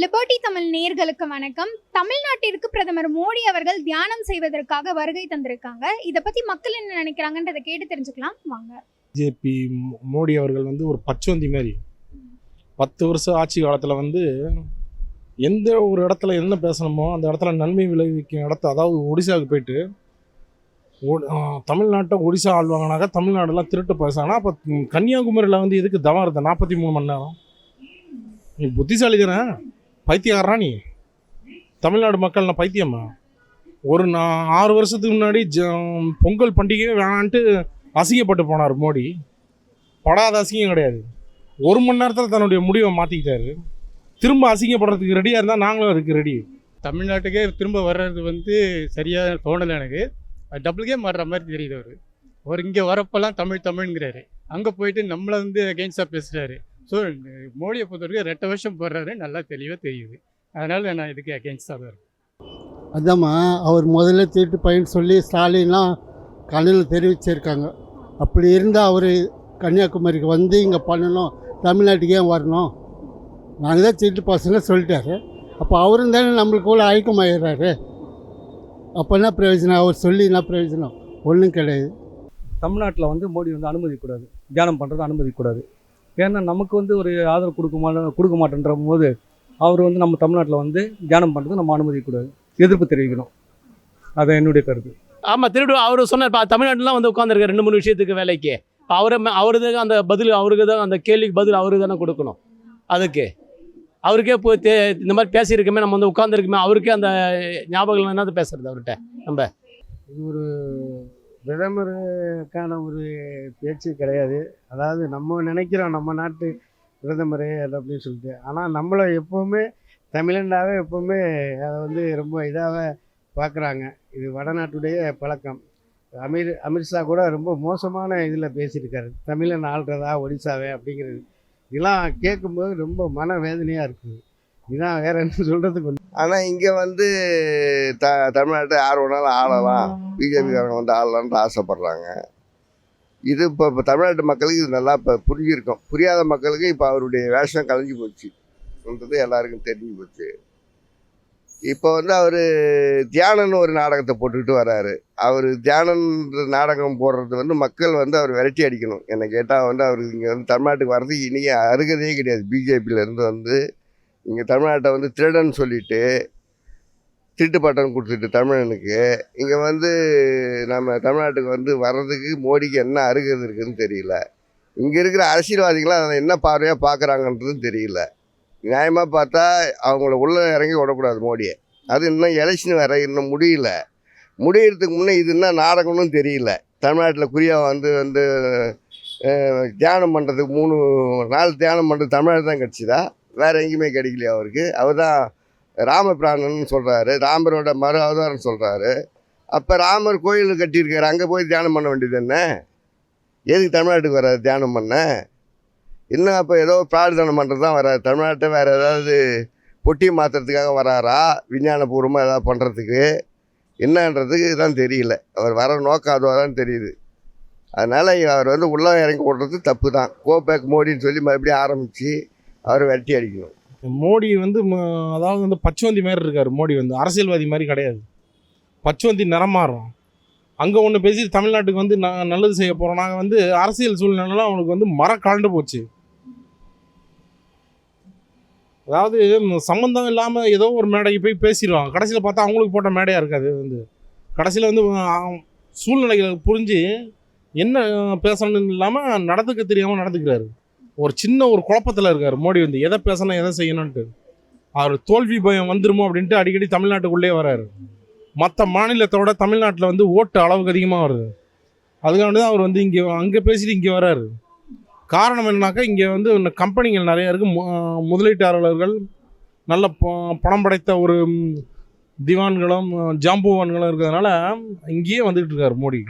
Liberty Tamil நேர்களுக்கு வணக்கம். தமிழ்நாட்டிற்கு பிரதமர் மோடி அவர்கள் தியானம் செய்வதற்காக வருகை தந்திருக்காங்க. இதை பத்தி மக்கள் என்ன நினைக்கிறாங்கன்றதை கேட்டு தெரிஞ்சுக்கலாம். வாங்க. பிஜேபி மோடி அவர்கள் வந்து ஒரு பச்சோந்தி மாதிரி. பத்து வருஷம் ஆட்சி காலத்தில் வந்து எந்த ஒரு இடத்துல என்ன பேசணுமோ அந்த இடத்துல நன்மை விளைவிக்கும் இடத்த அதாவது ஒடிசாவுக்கு போயிட்டு தமிழ்நாட்டை ஒடிசா ஆள்வாங்கனாக்கா தமிழ்நாடெல்லாம் திருட்டு பேசுறாங்கன்னா அப்போ கன்னியாகுமரியில் வந்து எதுக்கு தவம் இருந்தேன் நாற்பத்தி மூணு மணி நேரம். நீ புத்திசாலி தானே பைத்தியக்காரனா நீ? தமிழ்நாடு மக்கள் நான் பைத்தியமா? ஒரு நான் ஆறு வருஷத்துக்கு முன்னாடி ஜ பொங்கல் பண்டிகையே வேணான்ட்டு அசிங்கப்பட்டு போனார் மோடி. படாத அசிங்கம் கிடையாது. ஒரு மணி நேரத்தில் தன்னுடைய முடிவை மாற்றிக்கிட்டாரு திரும்ப அசிங்கப்படுறதுக்கு ரெடியாக இருந்தால் நாங்களும் அதுக்கு ரெடி தமிழ்நாட்டுக்கே திரும்ப வர்றது வந்து சரியாக தோணலை எனக்கு. அது டபுள் கேம் வர்ற மாதிரி தெரியுது அவர். அவர் இங்கே வரப்பெல்லாம் தமிழ் தமிழ்ங்கிறாரு. அங்கே போயிட்டு நம்மளை வந்து அகெயின்ஸ்டாக பேசுகிறாரு ஸோ மோடியை பொறுத்த வரைக்கும் ரெட்டை வருஷம் போடுறாரு. நல்லா தெளிவாக தெரியுது. அதனால் நான் இதுக்கு அகெயின்ஸ்டாக தான் இருக்கேன். அதாம்மா அவர் முதல்ல திருட்டு பையன் சொல்லி ஸ்டாலின்லாம் கண்ணில் தெரிவிச்சிருக்காங்க. அப்படி இருந்தால் அவர் கன்னியாகுமரிக்கு வந்து இங்கே பண்ணணும். தமிழ்நாட்டுக்கு ஏன் வரணும்? நாங்கள் தான் திருட்டு பசங்க சொல்லிட்டாரு. அப்போ அவரும் தானே நம்மளுக்கு கூட ஐக்கியமாயிடுறாரு அப்போ என்ன பிரயோஜனம்? அவர் சொல்லி என்ன பிரயோஜனம்? ஒன்றும் கிடையாது. தமிழ்நாட்டில் வந்து மோடி வந்து அனுமதிக்கக்கூடாது. தியானம் பண்ணுறது அனுமதிக்கக்கூடாது. ஏன்னா நமக்கு வந்து ஒரு ஆதரவு கொடுக்க மாட்டேன் கொடுக்க மாட்டேன்ற போது அவர் வந்து நம்ம தமிழ்நாட்டில் வந்து தியானம் பண்ணுறது நம்ம அனுமதிக்கக்கூடாது எதிர்ப்பு தெரிவிக்கணும். அது என்னுடைய கருத்து. ஆமாம் திருடு அவர் சொன்னார் பா தமிழ்நாட்டிலாம் வந்து உட்காந்துருக்காரு ரெண்டு மூணு விஷயத்துக்கு வேலைக்கு. அவரை அவரு தான் அந்த பதில் அவருக்கு தான் அந்த கேள்விக்கு பதில் அவருக்கு தானே கொடுக்கணும். அதுக்கு. அவருக்கே போய் தே இந்த மாதிரி பேசியிருக்கமே நம்ம வந்து உட்காந்துருக்கமே அவருக்கே அந்த ஞாபகம் என்னது பேசுறது அவர்கிட்ட நம்ம? இது ஒரு பிரதமருக்கான ஒரு பேச்சு கிடையாது. அதாவது நம்ம நினைக்கிறோம் நம்ம நாட்டு பிரதமர் அப்படின்னு சொல்லிட்டு. ஆனால் நம்மளை எப்போவுமே தமிழண்டாவே எப்போவுமே அதை வந்து ரொம்ப இதாக பார்க்குறாங்க. இது வடநாட்டுடைய பழக்கம். அமீர் அமித்ஷா கூட ரொம்ப மோசமான இதில் பேசியிருக்காரு. தமிழன் ஆள்றதா ஒடிசாவே அப்படிங்கிறது. இதெல்லாம் கேட்கும்போது ரொம்ப மன வேதனையாக இருக்குது. இதான் வேற என்ன சொல்கிறதுக்கு ஆனால் இங்கே வந்து த தமிழ்நாட்டை யார் வேணாலும் ஆளலாம். பிஜேபிக்காரங்க வந்து ஆளலான்ட்டு ஆசைப்படுறாங்க. இது இப்போ இப்போ தமிழ்நாட்டு மக்களுக்கு இது நல்லா இப்போ புரிஞ்சிருக்கும். புரியாத மக்களுக்கு இப்போ அவருடைய வேஷம் கலைஞ்சு போச்சுன்றது எல்லாருக்கும் தெரிஞ்சு போச்சு. இப்போ வந்து அவர் தியானன்னு ஒரு நாடகத்தை போட்டுக்கிட்டு வராரு. அவர் தியானன்ற நாடகம் போடுறது வந்து மக்கள் வந்து அவர் விரட்டி அடிக்கணும். என்னை கேட்டால் வந்து அவர் இங்கே வந்து தமிழ்நாட்டுக்கு வர்றதுக்கு இனிய அருகதையே கிடையாது. பிஜேபியிலேருந்து வந்து இங்கே தமிழ்நாட்டை வந்து திருடன்னு சொல்லிட்டு திருட்டு பட்டம் கொடுத்துட்டு தமிழனுக்கு இங்கே வந்து நம்ம தமிழ்நாட்டுக்கு வந்து வர்றதுக்கு மோடிக்கு என்ன அருகது இருக்குதுன்னு தெரியல. இங்கே இருக்கிற அரசியல்வாதிகளாம் அதை என்ன பார்வையாக பார்க்குறாங்கன்றதும் தெரியல. நியாயமாக பார்த்தா அவங்கள உள்ளே இறங்கி விடக்கூடாது மோடியை. அது இன்னும் எலெக்ஷன் வேறு இன்னும் முடியல. முடியறதுக்கு முன்னே இது என்ன நாடகம்னு தெரியல. தமிழ்நாட்டில் குறியா வந்து வந்து தியானம் பண்ணுறதுக்கு மூணு நாள் தியானம் பண்ணுறது தமிழ்நாடு தான் கிடச்சிதா வேறு எங்கேயுமே கிடைக்கலையா அவருக்கு. அவர் தான் ராமபிராணன் சொல்கிறாரு ராமரோட மறு அவதாரம் சொல்கிறாரு அப்போ ராமர் கோயில் கட்டியிருக்காரு. அங்கே போய் தியானம் பண்ண வேண்டியது என்ன? எதுக்கு தமிழ்நாட்டுக்கு வராது தியானம் பண்ண? இன்னும் அப்போ ஏதோ பிரார்த்தனை பண்ணுறது தான் வராது தமிழ்நாட்டை வேறு ஏதாவது பொட்டி மாற்றுறதுக்காக வராரா? விஞ்ஞானபூர்வமாக ஏதாவது பண்ணுறதுக்கு என்னன்றதுக்கு தான் தெரியல. அவர் வர நோக்கம் அதுவாக தான் தெரியுது. அதனால் அவர் வந்து உள்ளே இறங்கி விடுறது தப்பு தான் கோபேக் மோடின்னு சொல்லி மறுபடியும் ஆரம்பித்து அவர் வெட்டி அடிக்கணும். மோடி வந்து ம- அதாவது வந்து பச்சுவந்தி மாதிரி இருக்கார் மோடி வந்து. அரசியல்வாதி மாதிரி கிடையாது. பச்சுவந்தி நிறம் மாறும். அங்கே ஒன்று பேசி தமிழ்நாட்டுக்கு வந்து நான் நல்லது செய்ய போகிறோம் நாங்கள் வந்து அரசியல் சூழ்நிலைலாம் அவனுக்கு வந்து மரம் கலண்டு போச்சு. அதாவது சம்மந்தம் இல்லாமல் ஏதோ ஒரு மேடைக்கு போய் பேசிடுவாங்க. கடைசியில் பார்த்தா அவங்களுக்கு போட்ட மேடையாக இருக்காது வந்து. கடைசியில் வந்து சூழ்நிலைகளை புரிஞ்சு என்ன பேசணும்னு இல்லாமல் நடந்துக்க தெரியாமல் நடந்துக்கிறாரு. ஒரு சின்ன ஒரு குழப்பத்தில் இருக்கார். மோடி வந்து எதை பேசணும் எதை செய்யணும்ன்ட்டு. அவர் தோல்வி பயம் வந்துருமோ அப்படின்ட்டு அடிக்கடி தமிழ்நாட்டுக்குள்ளே வராரு. மற்ற மாநிலத்தோட தமிழ்நாட்டில் வந்து ஓட்டு அளவுக்கு அதிகமாக வருது. அதுக்காக தான் அவர் வந்து இங்கே அங்கே பேசிட்டு இங்கே வராரு. காரணம் என்னன்னாக்கா இங்கே வந்து இன்னும் கம்பெனிகள் நிறைய இருக்குது முதலீட்டாளர்கள் நல்ல ப- பணம் படைத்த ஒரு திவான்களும் ஜாம்புவான்களும் இருக்கிறதுனால இங்கேயே வந்துட்டு இருக்கார் மோடி.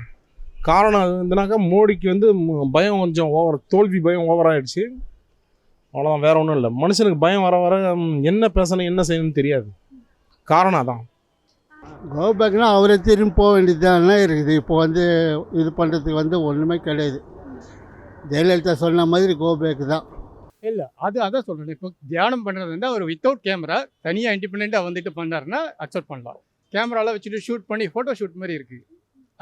காரணம் அது வந்துனாக்கா மோடிக்கு வந்து பயம் கொஞ்சம் ஓவர் தோல்வி பயம் ஓவர் ஆயிடுச்சு. அவ்வளோதான் வேற ஒன்றும் இல்லை. மனுஷனுக்கு பயம் வர வர என்ன பேசணும் என்ன செய்யணும்னு தெரியாது. காரணம் அதான். கோபேக்னா அவரை திரும்பி போக வேண்டியது இருக்குது. இப்போ வந்து இது பண்ணுறதுக்கு வந்து ஒன்றுமே கிடையாது. ஜெயலலிதா சொன்ன மாதிரி கோபேக் தான். இல்லை அது அதான் சொல்கிறேன் இப்போ தியானம் பண்ணுறது வந்து அவர் வித்தவுட் கேமரா தனியாக இண்டிபெண்ட்டாக வந்துட்டு பண்ணாருன்னா அக்செப்ட் பண்ணலாம். கேமராலாம் வச்சுட்டு ஷூட் பண்ணி ஃபோட்டோ ஷூட் மாதிரி இருக்குது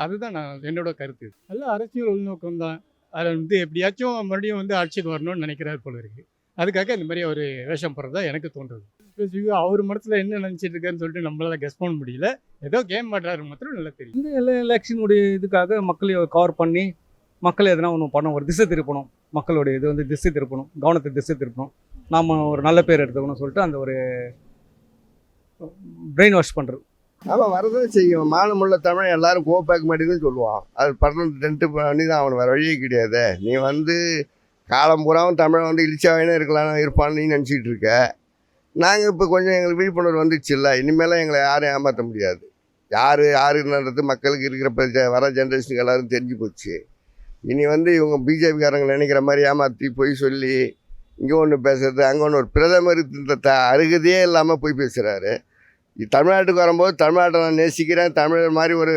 அதுதான் நான் என்னோட கருத்து. எல்லாம் அரசியல் உள்நோக்கம் தான். அதில் வந்து எப்படியாச்சும் மறுபடியும் வந்து ஆட்சிக்கு வரணும்னு நினைக்கிறாரு போல இருக்குது அதுக்காக இந்த மாதிரி ஒரு வேஷம் போடுறதா எனக்கு தோன்றுது. ஸ்பெசிஃபிக்காக அவர் மனசில் என்ன நினச்சிட்டு இருக்காருன்னு சொல்லிட்டு நம்மளால கெஸ் பண்ண முடியல. ஏதோ கேம் ஆடுறாரு மாத்திரம் நல்லா தெரியும். இந்த எல்லா எலெக்ஷனுடைய இதுக்காக மக்களை கவர் பண்ணி மக்களை எதனா ஒன்று பண்ண ஒரு திசை திருப்பணும். மக்களுடைய இது வந்து திசை திருப்பணும் கவனத்தை திசை திருப்பணும். நாம் ஒரு நல்ல பேர் எடுத்துக்கணும்னு சொல்லிட்டு அந்த ஒரு பிரெயின் வாஷ் பண்ணுறது அவன் வரதான் செய்யும். மானமுள்ள தமிழன் எல்லாரும் கோபேக் மாட்டேங்குதுன்னு சொல்லுவான். அது படம் டென்ட்டு பண்ணி தான் அவன் வேறு வழியே கிடையாது. நீ வந்து காலம் பூராவும் தமிழை வந்து இழிச்சாவே இருக்கலாம் இருப்பான்னு நீ நினச்சிட்டு இருக்க. நாங்கள் இப்போ கொஞ்சம் எங்களுக்கு விழிப்புணர்வு வந்துச்சு இல்லை இனிமேலாம் எங்களை யாரும் ஏமாற்ற முடியாது. யார் யாருன்றது மக்களுக்கு இருக்கிற இப்ப வர ஜென்ரேஷனுக்கு எல்லாரும் தெரிஞ்சு போச்சு. இனி வந்து இவங்க பிஜேபிக்காரங்க நினைக்கிற மாதிரி ஏமாற்றி போய் சொல்லி இங்கே ஒன்று பேசுறது அங்கே ஒன்று ஒரு பிரதமர் இந்த த அருகதையே இல்லாமல் போய் பேசுகிறாரு தமிழ்நாட்டுக்கு வரும்போது தமிழ்நாட்டை நான் நேசிக்கிறேன். தமிழர் மாதிரி ஒரு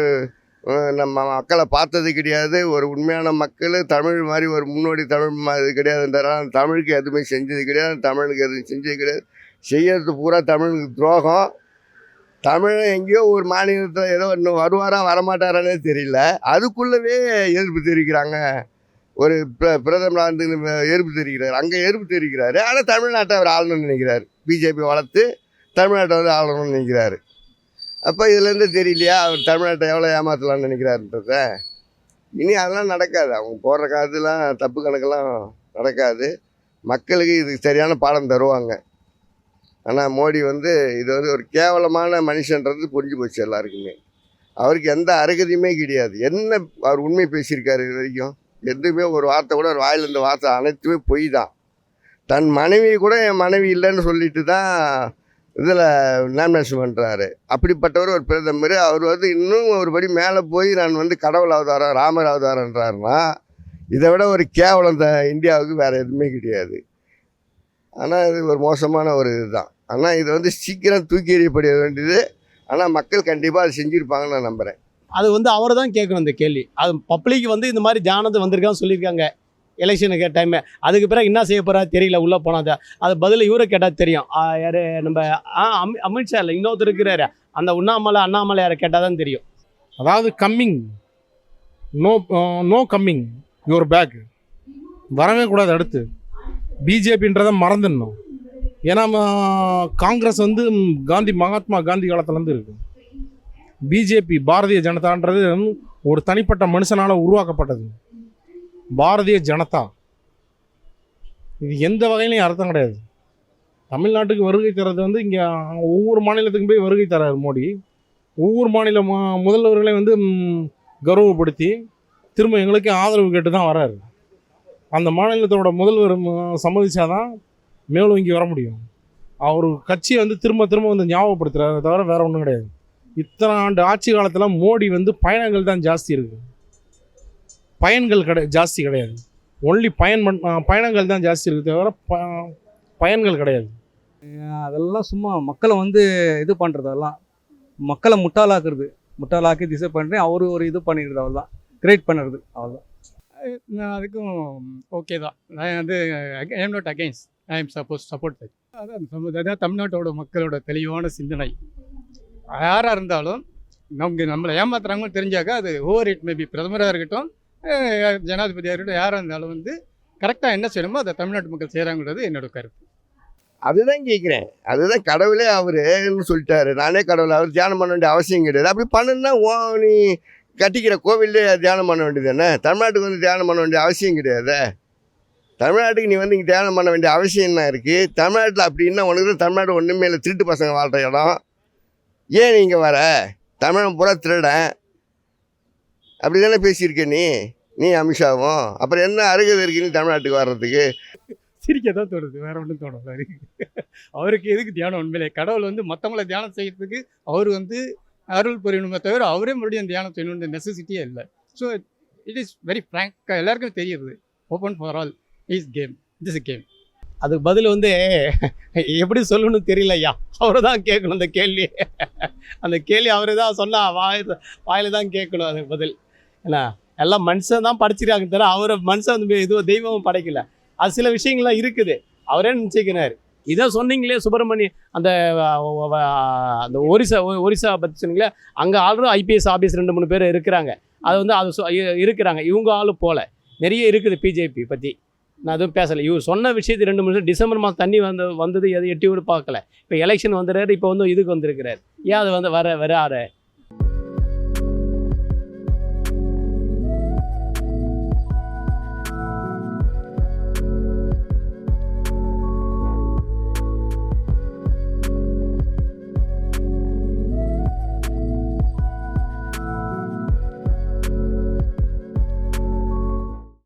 நம்ம மக்களை பார்த்தது கிடையாது. ஒரு உண்மையான மக்கள் தமிழ் மாதிரி ஒரு முன்னோடி தமிழ் மாதிரி இது தமிழுக்கு எதுவுமே செஞ்சது கிடையாது. தமிழுக்கு எதுவும் செஞ்சது கிடையாது. செய்யறது பூரா தமிழுக்கு துரோகம். தமிழ் எங்கேயோ ஒரு மாநிலத்தில் ஏதோ இன்னும் வருவாரா வரமாட்டாரானே தெரியல. அதுக்குள்ளவே எதிர்ப்பு தெரிவிக்கிறாங்க. ஒரு பிர பிரதமர் வந்து எதிர்ப்பு தெரிவிக்கிறார். அங்கே எதிர்ப்பு தெரிவிக்கிறாரு. ஆனால் தமிழ்நாட்டை அவர் ஆளணும்னு நினைக்கிறார். பிஜேபி வளர்த்து தமிழ்நாட்டை வந்து ஆளணும்னு நினைக்கிறாரு. அப்போ இதுலேருந்து தெரியலையா அவர் தமிழ்நாட்டை எவ்வளோ ஏமாற்றலாம்னு நினைக்கிறாருன்றத? இனி அதெல்லாம் நடக்காது. அவங்க போடுற காலத்துலாம் தப்பு கணக்கெல்லாம் நடக்காது. மக்களுக்கு இதுக்கு சரியான பாடம் தருவாங்க. ஆனால் மோடி வந்து இது வந்து ஒரு கேவலமான மனுஷன்றது புரிஞ்சு போச்சு எல்லாருக்குமே. அவருக்கு எந்த அருகதையுமே கிடையாது. என்ன அவர் உண்மை பேசியிருக்காரு இது வரைக்கும்? எதுவுமே ஒரு வார்த்தை கூட ஒரு வாயில் இந்த வார்த்தை அனைத்துமே பொய் தான். தன் மனைவி கூட என் மனைவி இல்லைன்னு சொல்லிட்டு தான் இதில் நாமினேஷன் பண்ணுறாரு அப்படிப்பட்டவர் ஒரு பிரதமர். அவர் வந்து இன்னும் ஒரு படி மேலே போய் நான் வந்து கடவுள் அவதாரம் ராமர் அவதாரன்றாருன்னா இதை விட ஒரு கேவலம் இந்த இந்தியாவுக்கு வேறு எதுவுமே கிடையாது. ஆனால் இது ஒரு மோசமான ஒரு இதுதான். ஆனால் இதை வந்து சீக்கிரம் தூக்கி எறியப்பட வேண்டியது. ஆனால் மக்கள் கண்டிப்பாக அதை செஞ்சுருப்பாங்கன்னு நான் நம்புகிறேன் அது வந்து அவர் தான் கேட்கணும் இந்த கேள்வி. அது பப்ளிக் வந்து இந்த மாதிரி ஜானது வந்திருக்கான்னு சொல்லியிருக்காங்க. எலெக்ஷனுக்கு டைமு அதுக்கு பிறகு என்ன செய்ய போகிறா தெரியல உள்ளே போனால் அது பதில் இவரை கேட்டால் தெரியும். யார் நம்ம ஆ அமி அமித்ஷா இல்லை இன்னொருத்தர் இருக்கிறாரு. அந்த உண்ணாமலை அண்ணாமலை யாரை கேட்டால் தான் தெரியும். அதாவது coming no no coming your back வரவே கூடாது அடுத்து. பிஜேபின்றதை மறந்துடணும். ஏன்னா காங்கிரஸ் வந்து காந்தி மகாத்மா காந்தி காலத்துலேருந்து இருக்கு. பிஜேபி பாரதிய ஜனதான்றது ஒரு தனிப்பட்ட மனுஷனால் உருவாக்கப்பட்டது. பாரதிய ஜனதா. இது எந்த வகையிலையும் அர்த்தம் கிடையாது. தமிழ்நாட்டுக்கு வருகை தர்றது வந்து இங்கே ஒவ்வொரு மாநிலத்துக்கும் போய் வருகை தராரு மோடி. ஒவ்வொரு மாநில மா முதல்வர்களையும் வந்து கௌரவப்படுத்தி திரும்ப எங்களுக்கு ஆதரவு கேட்டு தான் வராரு. அந்த மாநிலத்தோட முதல்வர் ம், சம்மதிச்சாதான் மேலும் இங்கே வர முடியும். அவர் கட்சியை வந்து திரும்ப திரும்ப வந்து ஞாபகப்படுத்துகிறாரு தவிர வேறு ஒன்றும் கிடையாது. இத்தனை ஆண்டு ஆட்சி காலத்தில் மோடி வந்து பயணங்கள் தான் ஜாஸ்தி இருக்குது பயன்கள் கிடை ஜாஸ்தி கிடையாது. ஒன்லி பயன் பயணங்கள் தான் ஜாஸ்தி இருக்கு தவிர ப பயன்கள் கிடையாது. அதெல்லாம் சும்மா மக்களை வந்து இது பண்ணுறதெல்லாம் மக்களை முட்டாளாக்குறது. முட்டாளாக்கி திசை பண்ணி அவரு ஒரு இது பண்ணிடுறது அவ்வளோதான் கிரியேட் பண்ணுறது அவ்வளோதான் நான் அதுக்கும் ஓகே தான். நான் வந்து I am not against I am suppose support that அதான் அதான் தமிழ்நாட்டோட மக்களோட தெளிவான சிந்தனை. யாராக இருந்தாலும் நமக்கு நம்மளை ஏமாத்துறாங்கன்னு தெரிஞ்சாக்கா அது ஓவர் இட் மேபி பிரதமராக இருக்கட்டும் ஜனாதிபதி அவர்கள் யாராக இருந்தாலும் வந்து கரெக்டாக என்ன செய்யணுமோ அதை தமிழ்நாட்டு மக்கள் செய்கிறாங்கிறது என்னோட கருத்து. அதுதான் கேட்குறேன் அதுதான் கடவுளே அவருன்னு சொல்லிட்டாரு. நானே கடவுள் அவர் தியானம் பண்ண வேண்டிய அவசியம் கிடையாது. அப்படி பண்ணுன்னா ஓ நீ கட்டிக்கிற கோவிலே தியானம் பண்ண வேண்டியது தானே? தமிழ்நாட்டுக்கு வந்து தியானம் பண்ண வேண்டிய அவசியம் கிடையாது? தமிழ்நாட்டுக்கு நீ வந்து இங்கே தியானம் பண்ண வேண்டிய அவசியம் என்ன இருக்குது தமிழ்நாட்டில் அப்படின்னா உனக்கு தான் தமிழ்நாடு ஒன்றுமே இல்லை. திருட்டு பசங்க வாழ்கிற இடம். ஏன் நீங்கள் வர? தமிழன் பூரா திருடன் அப்படி தானே பேசியிருக்க நீ? நீ அமித்ஷாவும். அப்புறம் என்ன அருகதை இருக்கு நீ தமிழ்நாட்டுக்கு வர்றதுக்கு? சிரிக்க தான் தோணுது. வேற ஒன்றும் தோணல. அவருக்கு எதுக்கு தியானம்? உண்மையிலே கடவுள் வந்து மற்றவங்கள தியானம் செய்யறதுக்கு அவர் வந்து அருள் புரியணுமே தவிர அவரே மறுபடியும் தியானம் செய்யணுன்ற நெசசிட்டியே இல்லை. ஸோ இட் இஸ் வெரி ஃப்ராங்காக எல்லாருக்கும் தெரியுது. Open for all is game it is game அதுக்கு பதில் வந்து எப்படி சொல்லணும்னு தெரியல ஐயா. அவரை தான் கேட்கணும் அந்த கேள்வி அந்த கேள்வி அவரு தான் சொன்னா வாய் வாயில தான் கேட்கணும் அதுக்கு பதில். என்ன? எல்லாம் மனுஷன் தான் படைச்சிருக்காங்க தவிர அவரை மனுஷன் வந்து இதுவும் தெய்வமும் படைக்கல. அது சில விஷயங்கள்லாம் இருக்குது. அவரே நினச்சிக்கிறாரு. இதை சொன்னீங்களே சுப்பிரமணிய அந்த அந்த ஒரிசா ஒரிசா பற்றி சொன்னீங்களே அங்கே ஆளும் ஐபிஎஸ் ஆஃபீஸ் ரெண்டு மூணு பேர் இருக்கிறாங்க. அது வந்து அது இருக்கிறாங்க. இவங்க ஆளும் போல. நிறைய இருக்குது பிஜேபி பற்றி நான் எதுவும் பேசலை. இவர் சொன்ன விஷயத்து ரெண்டு மூணு டிசம்பர் மாதம் தண்ணி வந்து வந்தது எது எட்டி கூட பார்க்கல. இப்போ எலெக்ஷன் வந்துடுறாரு இப்போ வந்து இதுக்கு வந்திருக்கிறார். ஏன் அது வந்து வர வராரு?